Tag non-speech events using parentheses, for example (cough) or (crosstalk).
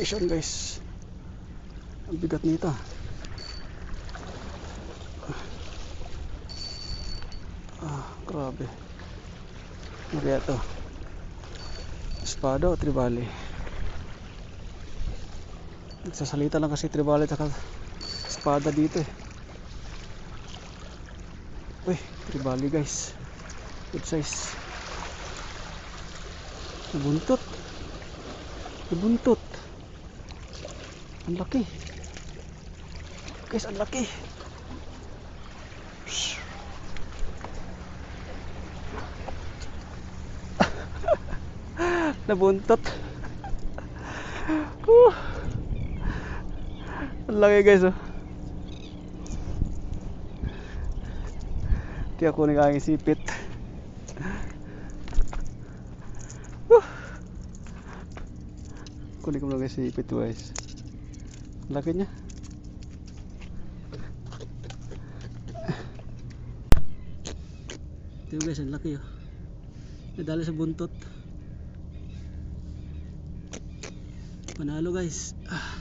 Fishon guys. Ang bigat nito. Ah, grabe. Ano kaya to? Espada o tribali? Nagsasalita lang kasi tribali at espada dito eh. Uy, tribali guys. Good size. Nabuntot. Nabuntot. Ang laki. Guys, ang laki. (laughs) Nabuntot. Ang laki guys oh. Di ako nang aking sipit. Kunin ko lang sipit guys. Laki niya. Ito guys, ang laki oh. Nadali sa buntot. Panalo guys. Ah.